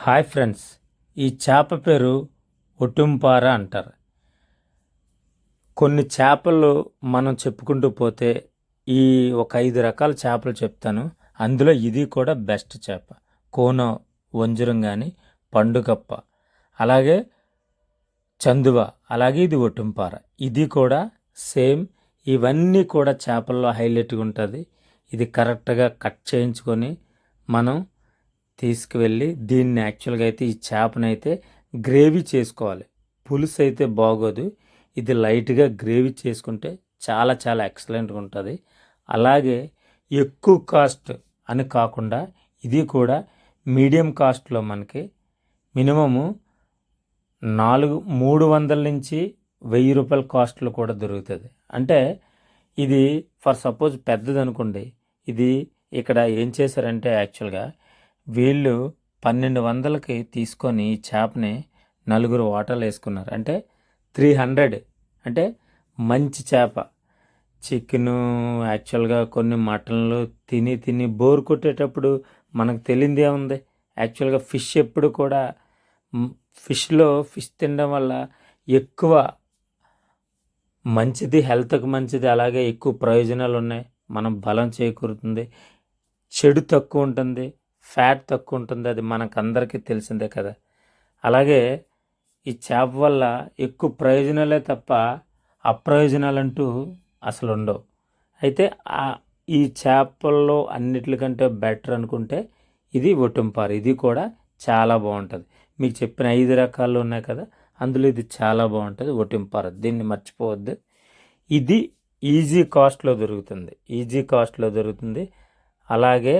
Hi friends ఈ చేప పేరు ఒటుంపార అంటారు. కొన్ని చేపలు మనం చెప్పుకుంటూ పోతే ఈ ఒక ఐదు రకాల చేపలు చెప్తాను. అందులో ఇది కూడా బెస్ట్ చేప. కోన వంజరం కానీ పండుగప్ప. అలాగే చందువ అలాగే ఇది ఒటుంపార. ఇది కూడా సేమ్. ఇవన్నీ కూడా చేపల్లో హైలైట్గా ఉంటుంది. ఇది కరెక్ట్గా కట్ చేయించుకొని మనం తీసుకువెళ్ళి దీన్ని యాక్చువల్గా అయితే ఈ చేపనైతే గ్రేవీ చేసుకోవాలి. పులుసు అయితే బాగోదు. ఇది లైట్గా గ్రేవీ చేసుకుంటే చాలా చాలా ఎక్సలెంట్గా ఉంటుంది. అలాగే ఎక్కువ కాస్ట్ అని కాకుండా ఇది కూడా మీడియం కాస్ట్లో మనకి మినిమము నాలుగు మూడు వందల నుంచి వెయ్యి రూపాయల కాస్ట్లో కూడా దొరుకుతుంది. అంటే ఇది ఫర్ సపోజ్ పెద్దది అనుకోండి ఇది ఇక్కడ ఏం చేశారంటే యాక్చువల్గా వీళ్ళు పన్నెండు వందలకి తీసుకొని ఈ చేపని నలుగురు వాటర్లు వేసుకున్నారు. అంటే త్రీ హండ్రెడ్. అంటే మంచి చేప. చికెను యాక్చువల్గా కొన్ని మటన్లు తిని తిని బోర్ కొట్టేటప్పుడు మనకు తెలియంది ఏముంది యాక్చువల్గా ఫిష్ ఎప్పుడు కూడా ఫిష్లో ఫిష్ తినడం వల్ల ఎక్కువ మంచిది హెల్త్కి మంచిది అలాగే ఎక్కువ ప్రయోజనాలు ఉన్నాయి. మనం బలం చేకూరుతుంది. చెడు తక్కువ ఉంటుంది. ఫ్యాట్ తక్కువ ఉంటుంది అది మనకందరికీ తెలిసిందే కదా. అలాగే ఈ చేప వల్ల ఎక్కువ ప్రయోజనాలే తప్ప అప్రయోజనాలంటూ అసలు ఉండవు అయితే ఈ చేపల్లో అన్నిటికంటే బెటర్ అనుకుంటే ఇది ఒటుంపారు ఇది కూడా చాలా బాగుంటుంది. మీకు చెప్పిన ఐదు రకాలు ఉన్నాయి కదా అందులో ఇది చాలా బాగుంటుంది ఒటింపారు దీన్ని మర్చిపోవద్దు. ఇది ఈజీ కాస్ట్లో దొరుకుతుంది. ఈజీ కాస్ట్లో దొరుకుతుంది. అలాగే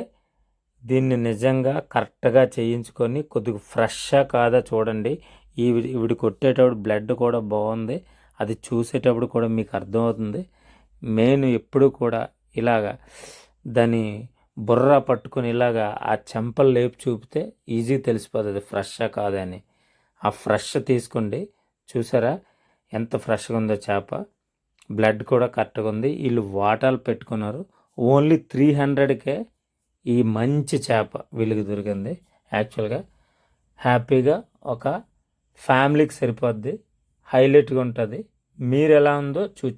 దీన్ని నిజంగా కరెక్ట్గా చేయించుకొని కొద్దిగా ఫ్రెష్గా కాదా చూడండి. ఈవిడ ఈవిడ కొట్టేటప్పుడు బ్లడ్ కూడా బాగుంది. అది చూసేటప్పుడు కూడా మీకు అర్థమవుతుంది. మెయిన్ ఎప్పుడు కూడా ఇలాగా దాని బుర్ర పట్టుకొని ఇలాగా ఆ చెంపలు లేపు చూపితే ఈజీ తెలిసిపోతుంది. ఫ్రెష్గా కాదని ఆ ఫ్రెష్ తీసుకోండి. చూసారా? ఎంత ఫ్రెష్గా ఉందో చేప. బ్లడ్ కూడా కరెక్ట్గా ఉంది. వీళ్ళు వాటాలు పెట్టుకున్నారు. ఓన్లీ త్రీ హండ్రెడ్కే ఈ మంచి చేప వీళ్ళకి దొరికింది. యాక్చువల్గా హ్యాపీగా ఒక ఫ్యామిలీకి సరిపోద్ది. హైలైట్గా ఉంటుంది. మీరు ఎలా ఉందో చూ